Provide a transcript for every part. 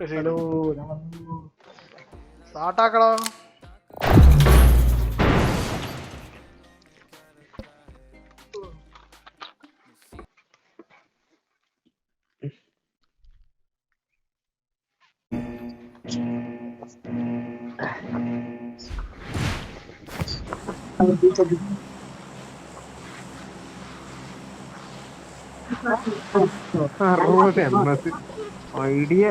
ശരി. ഹലോ ഞാൻ വന്നു. സ്റ്റാർട്ടാക്കടാ. അറുപത് M. S. Idea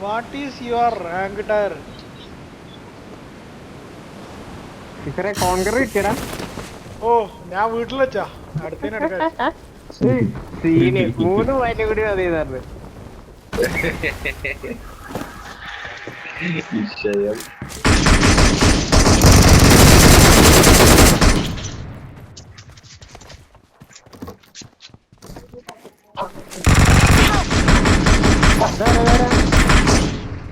what is your rank tier? ഇത്ര കോൺകർ കിട്ടിയടാ ഓ ഞാൻ വീട്ടിൽ വെച്ചാ അടുത്തേനെ മൂന്ന് പോയിന്റ് കൂടി മതി സാറിന് വിഷയം.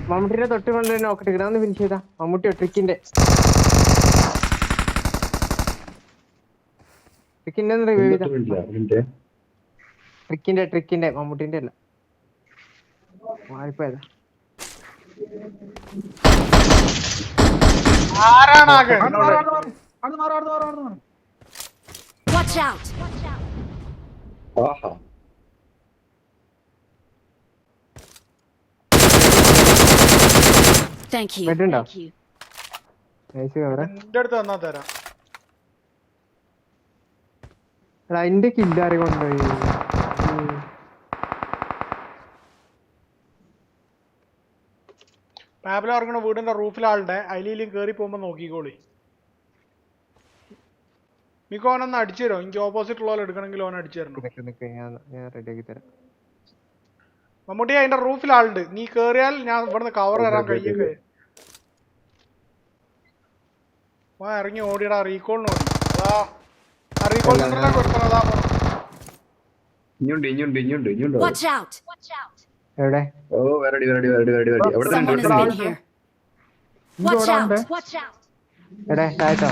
മമ്മൂട്ടിയുടെ തൊട്ട് കൊണ്ട് നോക്കട്ടെ ഇവിടെ ഒന്ന് ഫിനിഷ് ചെയ്താ. മമ്മൂട്ടി ട്രിക്കിന്റെ ട്രിക്കിന്റെ ഒന്ന് റിവ്യൂ ചെയ്താ ട്രിക്കിന്റെ ട്രിക്കിന്റെ മമ്മൂട്ടിന്റെ അല്ല. മാറിപ്പോയതാ. എന്റെ അടുത്ത് തന്നാ മാറ്, അവിടെ മാറ്. അവിടെ മാറ്, അവിടെ മാറ്, അവിടെ മാറ്. Watch out! ആഹാ Thank you. ബെഡുണ്ടോ Thank you. നൈസ് കവറ എന്റെ അടുത്ത് തന്നാ തരാം എടാ എന്റെ കില്ലാറി കൊണ്ടുപോയി. പാബില ഇറങ്ങണ വീടിന്റെ റൂഫിലാളുടെ അതിലും കേറി പോകുമ്പോ നോക്കിക്കോളി. മിക്ക ഓനൊന്ന് അടിച്ചു തരോ എനിക്ക് ഓപ്പോസിറ്റ് ഉള്ള എടുക്കണമെങ്കിൽ ഓൻ അടിച്ചു തരണം. നിക്ക് നിക്ക് ഞാൻ ഞാൻ റെഡി ആക്കി തരാം. മമ്മൂട്ടി അതിന്റെ റൂഫിൽ ആളുണ്ട്. നീ കേറിയാൽ ഞാൻ ഇവിടുന്ന് കവർ തരാൻ കഴിയൊക്കെ വാ ഇറങ്ങി ഓടിയടാ റീകോളിന് ഓടി അതാ ഇഞ്ഞുണ്ട് ഇഞ്ഞുണ്ട് ഇഞ്ഞുണ്ട് ഇഞ്ഞുണ്ട് Watch out! Watch out! എവിടെ ഓ വരടി വരടി വരടി വരടി വരടി അവിടെ തന്നെ Someone has ഉണ്ട്, അവിടെ been തന്നെ here. ഇങ്ങ് Watch ഇവിടെ out! ഉണ്ട്. Watch out! എവിടെ താഴത്തോ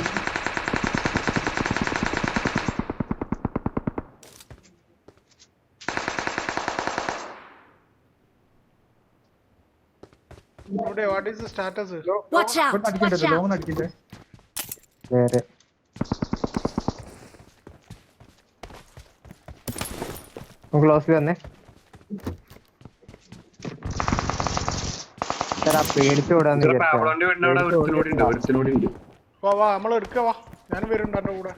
ഇവിടെ what is status Watch out! ക്ലോസിൽ വന്നേ പേടിച്ചു വിടാന്ന് വാ വാ നമ്മൾ എടുക്ക വാ. ഞാൻ വരുന്നുണ്ട് എന്റെ കൂടെ?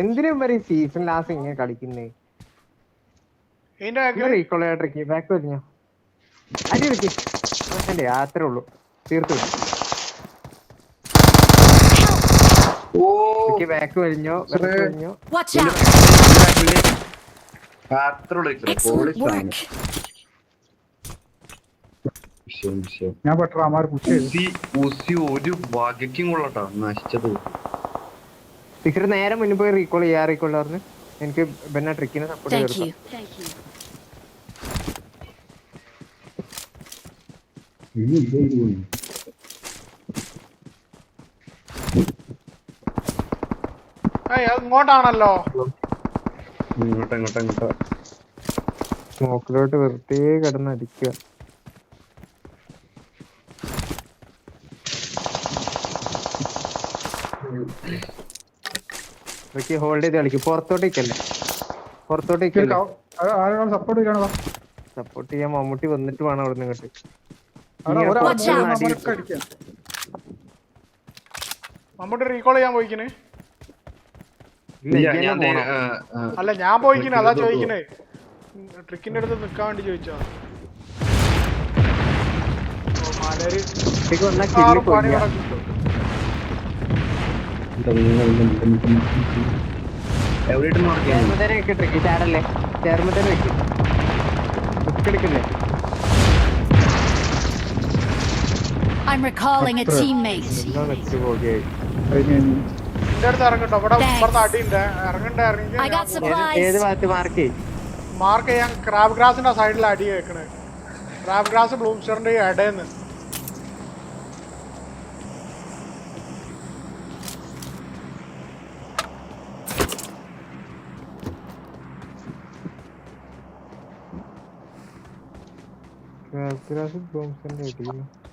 എന്തിനും വരെ സീസൺ ലാസ്റ്റ് ഇങ്ങനെ കളിക്കുന്നേ? ബാക്ക് വലിഞ്ഞോ അടി അതെ അത്രേ ഉള്ളൂ. തീർത്തു. ഓ ബാക്ക് വലിഞ്ഞോ വലിഞ്ഞോ ഞാൻ ഒരു കൊള്ളട്ടോ നശിച്ചത്. നേരെ മുന്നിൽ പോയി റീകോൾ ചെയ്യാ റീകോൾ പറഞ്ഞു. എനിക്ക് പിന്നെ ട്രിക്കിനെ സപ്പോർട്ട് ചെയ്തു ഇനി you. ഏയ് അത് ഇങ്ങോട്ടാണല്ലോ. ഇങ്ങോട്ട് ഇങ്ങോട്ട് ഇങ്ങോട്ട്. സ്മോക്കിലോട്ട് വെറുതെ കിടന്ന് അടിക്കുക ഹോൾഡ് ചെയ്ത് കളിക്കും. പുറത്തോട്ടേക്കല്ലേ? പുറത്തോട്ടേക്ക് സപ്പോർട്ട് ചെയ്യാൻ മമ്മൂട്ടി വന്നിട്ട് വേണം അവിടെ നിന്ന് മമ്മൂട്ടി റീകോൾ ചെയ്യാൻ പോയിക്കിന് ഇല്ല, ഇല്ല, ഇങ്ങനെ ഞാൻ ദേ- പോണം. ആ, ആ. അല്ല ഞാൻ പോയിക്കണേ അതാ ചോദിക്കണേ ട്രിക്കിന്റെ അടുത്ത് നിക്കാൻ വേണ്ടി ചോദിച്ചോ I'm recalling a teammate. എന്റെ അടുത്ത് ഇറങ്ങട്ടോ ഇവിടെ. ഇപ്പുറത്ത് അടിയുണ്ട്. ഇറങ്ങണ്ട ഇറങ്ങി. ഏത്. ഭാഗത്ത് മാർക്ക് മാർക്ക് ചെയ്യാൻ ക്രാബ് ഗ്രാസിന്റെ സൈഡിൽ അടി കേൾക്കണ് ക്രാബ് ഗ്രാസ് ബ്ലൂംസ്റ്ററിന്റെ ഇടയെന്ന്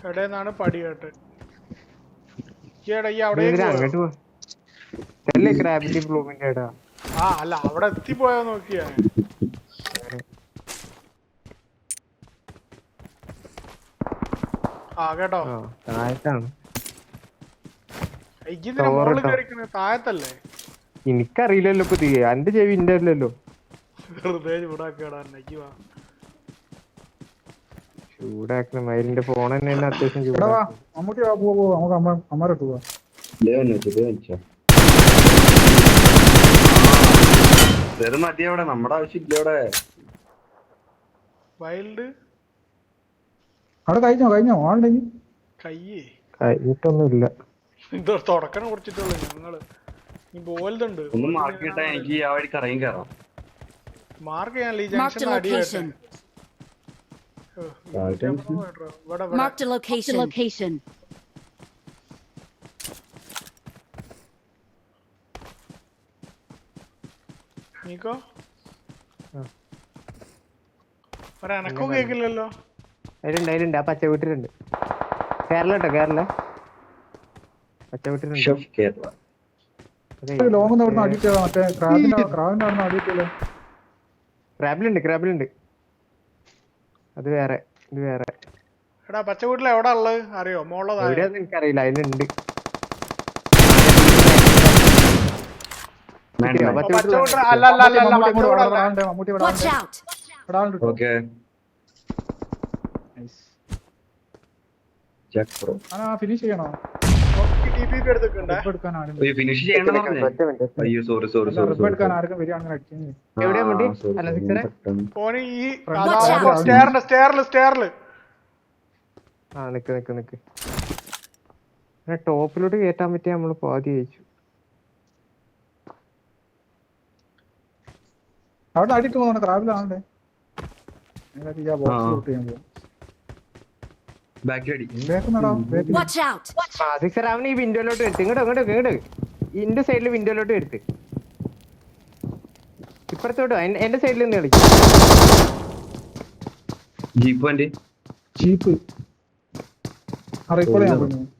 ഇടയെന്നാണ് പടി കേട്ട്. ഈ അവിടെ അങ്ങോട്ട് പോ ചെല്ലേ ക്രാബിന്റെ ബ്ലൂമിന്റെ ഇടാ? ആ അല്ല അവിടെ എത്തിപ്പോയോ നോക്കിയാ. ആ കേട്ടോ. താഴത്താണ്. താഴത്തല്ലേ? എനിക്കറിയില്ലല്ലോ ഇപ്പൊ തീ എന്റെ ചെവി ഇന്റെ അല്ലല്ലോ. ചൂടാക്കണ മയിലിന്റെ ഫോൺ തന്നെ അത്യാവശ്യം ചൂടാ നമുക്ക് അമ്മ പോവാ. ഇത് മതി അവിടെ? നമ്മുടെ ആവശ്യമില്ല അവിടെ. വൈൽഡ് അവിടെ കഴിഞ്ഞോ കഴിഞ്ഞോ ആളുണ്ടെങ്കിൽ കയ്യേ. കഴിഞ്ഞിട്ടൊന്നുമില്ല ഇത് തുടക്കണം കുറിച്ചിട്ടുള്ളൂ ഞങ്ങൾ. ഈ ബോൽതുണ്ട് ഒന്ന് മാർക്ക് കിട്ടാൻ എനിക്ക് ആ വഴിക്ക് ഇറങ്ങി കയറാം മാർക്ക് ചെയ്യാനല്ല ഈ Marked a ജംഗ്ഷൻ അടി location. ഇവിടെ ഇവിടെ Marked a location. നീക്കോ ആ. ഒരനക്കവും കേക്കില്ലല്ലോ. അതിലുണ്ട് അതിലുണ്ട്. ആ പച്ച വീട്ടിലുണ്ട്. കേരള? കേട്ടോ കേരള. പച്ച വീട്ടിലുണ്ട് ലോങ് മറ്റേ ക്രാബിലുണ്ട് ക്രാബിലുണ്ട്. അത് വേറെ ഇത് വേറെ. എടാ പച്ച വീട്ടിൽ എവിടെ ഉള്ളത്? അറിയോ? മോളതാ എനിക്കറിയില്ല. അതിലുണ്ട്. Watch out. സ്റ്റെയറിന്റെ സ്റ്റെയറിൽ സ്റ്റെയറിൽ ആ നിക്ക് നിക്ക് നിക്ക്. പിന്നെ ടോപ്പിലോട്ട് കേറ്റാൻ പറ്റിയ നമ്മൾ പാതി കഴിച്ചു അവിടെ അടിയിട്ട് പോകുന്നുണ്ട് ക്രാബിലാണല്ലേ ഈ വിൻഡോയിലോട്ട് എടുത്ത്. ഇങ്ങോട്ട് ഇങ്ങോട്ട് ഇങ്ങോട്ട് ഇന്റെ സൈഡിൽ വിൻഡോയിലോട്ട് എടുത്ത്. ഇപ്പുറത്തോട്ട് എന്റെ സൈഡിൽ നിന്ന് കളിക്കും. ജീപ്പ് റീകോൾ ചെയ്യാൻ പോകുന്നു എടാ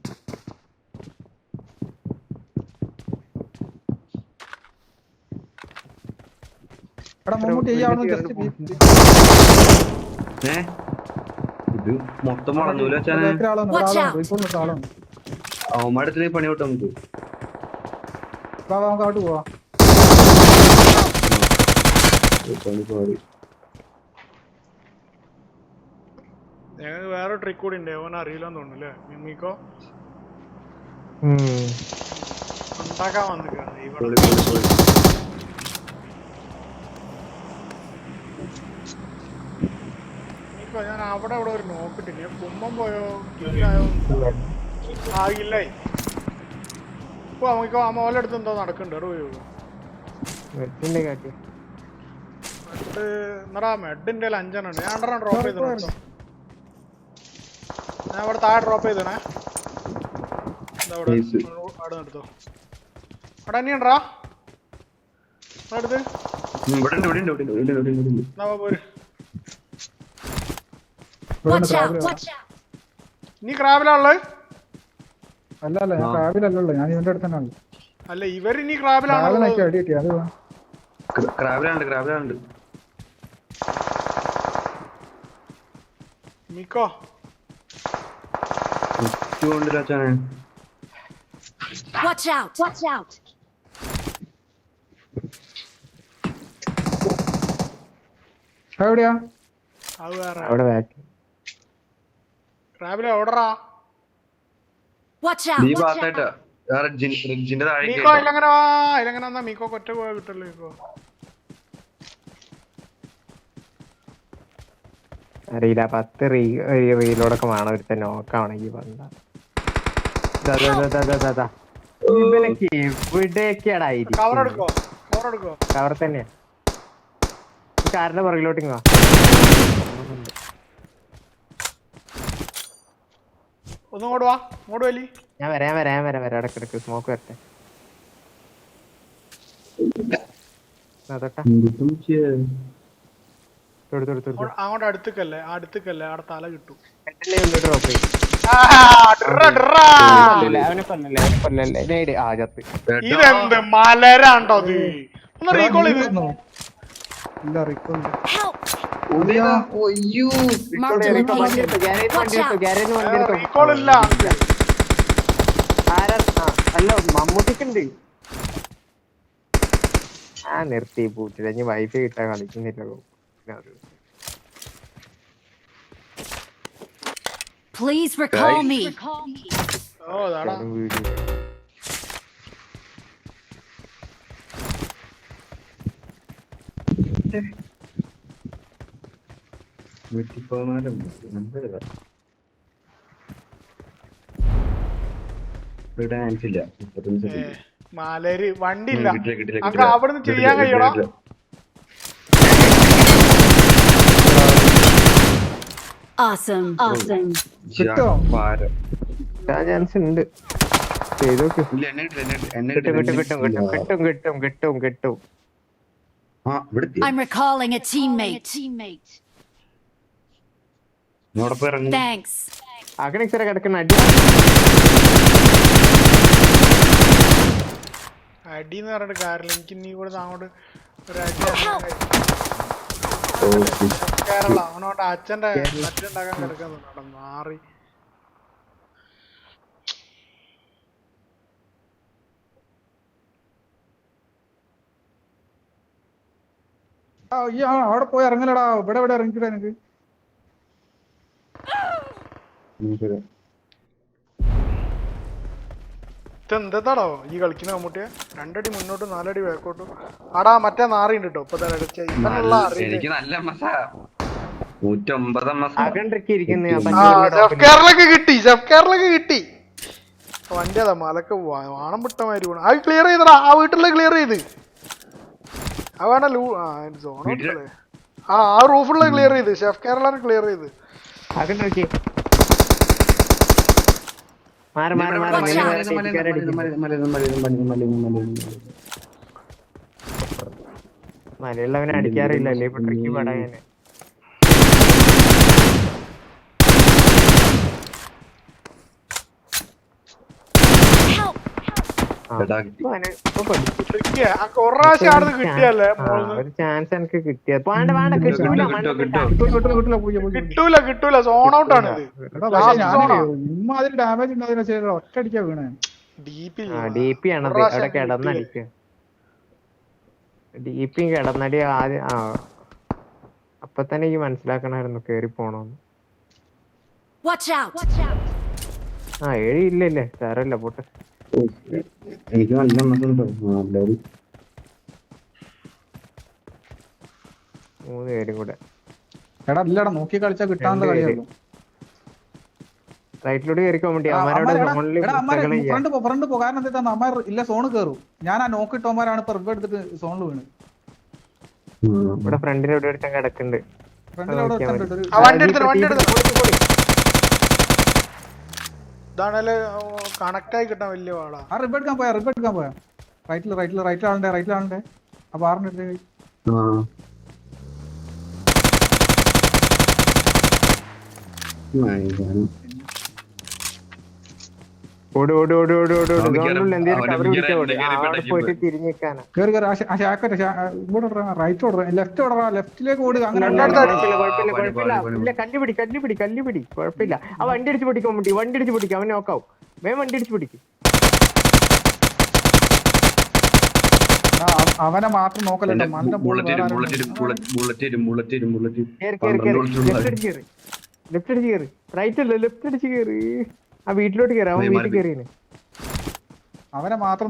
മമ്മൂട്ടി ഈ അവിടെ ജസ്റ്റ് ഏ ഇത് മൊത്തം വളഞ്ഞൂല വെച്ചാണ് പണി വിട്ട് നമുക്ക്. വാ, വാ, നമുക്ക് അങ്ങോട്ട് പോവാ. ഞങ്ങൾക്ക് വേറെ ട്രിക്ക് കൂടി ഉണ്ട്. ഓൻ അറിയില്ലെന്ന് തോന്നുന്നു അല്ലേ? മിമ്മിക്കോ. ഉണ്ടാക്കാൻ വന്നിക്കാണ് ഇവിടെ. മിമ്മിക്കോ ഞാൻ അവിടെ അവിടെ ഒരു നോക്കിട്ടില്ല കുമ്മം പോയോ? കില്ലായോ? ആ ഇല്ലേ ഇപ്പൊ അമ്മക്കോ ആ മോലെടുത്ത് എന്തോ നടക്കണ്ട് എന്നടാ മെഡിന്റെ അഞ്ചെണ്ണം ഞാൻ രണ്ടെണ്ണം ഡ്രോപ്പ് ചെയ്തു ഞാൻ അവിടെ താഴെ ഡ്രോപ്പ് ചെയ്തണേ അവിടെ അവിടെ എടുത്തോ അവിടെ തന്നെയുണ്ടാ അടുത്ത് ഇവിടെ ഉണ്ട് ഇവിടെ ഉണ്ട് ഇവിടെ ഇവിടെ ഇവിടെ. നീ ക്രാബിലാ ഉള്ളത് അല്ല അല്ല ഞാൻ ക്രാബിലല്ലോ ഞാൻ ഇവന്റെ അടുത്ത് തന്നെ അല്ല ഇവർ ഇനി ക്രാബിലാണോ അടി കിട്ടി അത് ക്ര- ക്രാബിലാണ്ട് ക്രാബിലാണ്ട് മിക്കോ? വെച്ചാണ് Watch out. Watch എവിടെയാ? അവിടെ ബാക്ക് റെഡ്ജിന്റെ താഴേക്ക് മീക്കോ ഇല്ലെങ്ങനെ വാ ഇല്ലെങ്ങനെ എന്നാ മീക്കോ കൊറ്റ പോയാ കിട്ടല്ലോ മീക്കോ അറിയില്ല പത്ത് റീ റീലോടൊക്കെ വേണം ദാ. ഇവനൊക്കെ എവിടെയൊക്കെയാടാ കവർ എടുക്കോ? കവർ എടുക്കോ? കവർ തന്നെയാ. കാറിന്റെ പുറകിലോട്ട് ഒന്നും ഇങ്ങോട്ട് വാ ഇങ്ങോട്ട് വലി. ഞാൻ വരാൻ വരാൻ വരാൻ വരാം ഇടക്കിടക്ക് സ്മോക്ക് വരട്ടെ. അങ്ങോട്ട് അടുത്തല്ലേ അടുത്തേക്കല്ലേ അടുത്തേക്കല്ലേ അവിടെ തല കിട്ടും. ഡ്രോപ്പ് ചെയ്യും. ഇതെന്ത് മലരാണ്ടോ ഇത്? ഒന്ന് റീകോൾ ചെയ്ത്. ഇല്ല റിക്കോണ്ട് ആ, അല്ല മമ്മൂട്ടിക്കുണ്ട്. ആ നിർത്തി പൂച്ച ഇനി വൈഫ് കിട്ടാൻ കളിക്കുന്നില്ല. Please recall Guys. me. Oh, അതാടാ നൂറ്റി പതിനാലും നല്ലതാ ഡാൻസ് ഇല്ല. മാലേരി വണ്ടി ഇല്ല അങ്ക അവിടുന്ന് ചെയ്യാൻ കഴിയണം? ചാൻസ് ഉണ്ട്. കിട്ടും കിട്ടും കിട്ടും കിട്ടും കിട്ടും കിട്ടും കിട്ടും കിട്ടും ആ ഇവിടെ എത്തി. I'm recalling a teammate. Thanks. അങ്ങനെ ഇച്ചിരി കിടക്കുന്ന അടി. അടി എന്ന് പറഞ്ഞിട്ട് കാര്യമില്ല. എനിക്ക് നീ കൂടെ അങ്ങോട്ട് ഒരു അടി shit. കേരള അവനോട്ട് അച്ഛന്റെ അച്ഛണ്ടാക്കാൻ കിടക്കുന്നുണ്ട് മാറി. ഈ അവിടെ പോയി ഇറങ്ങലടാ. ഇവിടെ ഇവിടെ ഇറങ്ങിട്ടാ എനിക്ക് ഉം, ഈ കളിക്കുന്ന മമ്മൂട്ടിയെ? രണ്ടടി മുന്നോട്ട് നാലടി ബാക്കോട്ടും ആടാ മറ്റേ നാറിയുണ്ട് കേട്ടോ ഇപ്പൊ കിട്ടി. കേരളക്ക് കിട്ടി. വണ്ടി അതാ മലക്ക് വാണം വിട്ട ആ ക്ലിയർ ചെയ്തടാ. ആ വീട്ടിലെ ക്ലിയർ ചെയ്ത്. ആ ലൂ ആ സോൺ ആ ആ റൂഫുള്ള ക്ലിയർ ചെയ്ത് ഷെഫ് കേരള ക്ലിയർ ചെയ്ത്. മലയുള്ളവനെ അടിക്കാറില്ല അല്ലേ ഇപ്പൊ ട്രിക്കി പടായനെ ചാൻസ് എനിക്ക് കിട്ടിയത്. വേണ്ട വേണ്ട കിട്ടൂല കിട്ടൂല കിട്ടൂല സോൺ ഔട്ട് ആണ് ഡാമേജ് ഉണ്ടാകുന്ന ഒറ്റയടിക്കാ വീണേ. ഡി പി ആണത്. അവിടെ കിടന്നടിക്കുക ഡി പി കിടന്നടി ആദ്യം ആ. അപ്പൊ തന്നെ ഈ മനസ്സിലാക്കണായിരുന്നു കേറി പോണോന്ന്! ആ ഏഴ് ഇല്ലല്ലേ? സാരമില്ല പോട്ടെ. എനിക്ക് നല്ല നല്ലൊരു മൂന്ന് പേരും കൂടെ. എടാ ഇല്ലടാ നോക്കി കളിച്ചാ കിട്ടാൻ. കളിയുള്ളൂ കയറിക്കോ വേണ്ടി ഫ്രണ്ട് പോ ഫ്രണ്ട് പോ. കാരണം എന്താ അമ്മ ഇല്ല സോണ് കയറും ഞാൻ ആ നോക്ക് ഇട്ടോമാരാണ് ഇപ്പൊ റിവ് എടുത്തിട്ട് സോണിൽ വീണ്. ഇവിടെ എവിടെ കിടക്കുന്നുണ്ട്. ഫ്രണ്ടിൽ അവിടെ ഇതാണല്ലേ കണക്ട് ആയി കിട്ടാൻ വലിയ പാടാ. ആ റിബ് എടുക്കാൻ പോയാ റിബ് എടുക്കാൻ പോയാ. റൈറ്റിൽ റൈറ്റിൽ റൈറ്റിൽ ആളുണ്ട് റൈറ്റിൽ ആളുണ്ട് ആ ബാറിന്റെ ഓടി ഓടി ഓടി ഓടി ഓടി ഓടി. എന്തേലും അവന് കവർ പിടിച്ചാ ഓടി കേറി ആ, അവിടെ പോയിട്ട് തിരിഞ്ഞിക്കാനാ കേറി കേറി. ആ ശ- ആ ശാക്കട്ടെ ഓടറാ റൈറ്റ് ഓടറാ ലെഫ്റ്റ് ഓടറാ ലെഫ്റ്റിലേക്ക് ഓടുക അങ്ങനെ. കുഴപ്പമില്ല, കുഴപ്പമില്ല. ഇല്ല, കല്ലുപിടി കല്ലുപിടി കല്ലുപിടി. കുഴപ്പമില്ല. ആ വണ്ടി അടിച്ച് പിടിക്കാൻ വേണ്ടി വണ്ടി അടിച്ച് പിടിക്കും. അവൻ നോക്കാവും വേഗം വണ്ടി അടിച്ച് പിടിക്കും. ആ, അവനെ മാത്രം നോക്കല്ലോ മണ്ട bullet bullet bullet bullet bullet left അടിച്ച് കയറി റൈറ്റ് അല്ല ലെഫ്റ്റ് അടിച്ച് കയറി ആ വീട്ടിലോട്ട് കയറി അവൻ വീട്ടിൽ മാറി. അവനെ മാത്രം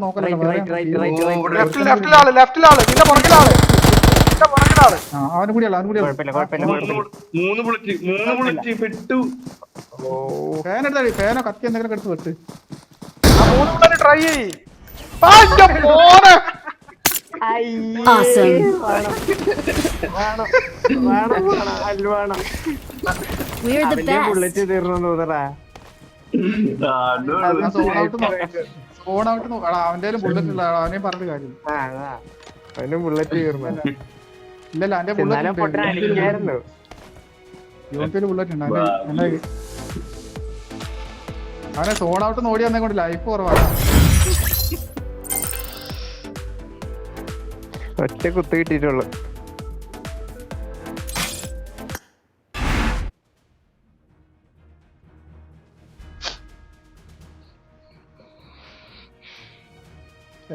ഫാനോ കത്തി എന്തെങ്കിലും എടുത്ത് വെട്ട്. ട്രൈ ചെയ് ആ, ഇന്റെ മോനെ. Awesome. We're the best. Bullet തീർന്നു തോന്നടാ. അവന്റെ ബുള്ളറ്റ് ഇല്ല അവനെ പറഞ്ഞ കാര്യം അവന് ബുള്ളറ്റ് ഇല്ലല്ല. അവന്റെ ബുള്ളറ്റ് ബുള്ളറ്റ് ഉണ്ട്. അവനെ സോൺ ഔട്ട് നോടി വന്നേ കൊണ്ട് ലൈഫ് കുറവാണ് ഒറ്റ കുത്ത് കിട്ടിയിട്ടുള്ളു.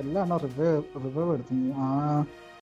എല്ലാം റിവൈവ് റിവേവ് എടുത്തു ആ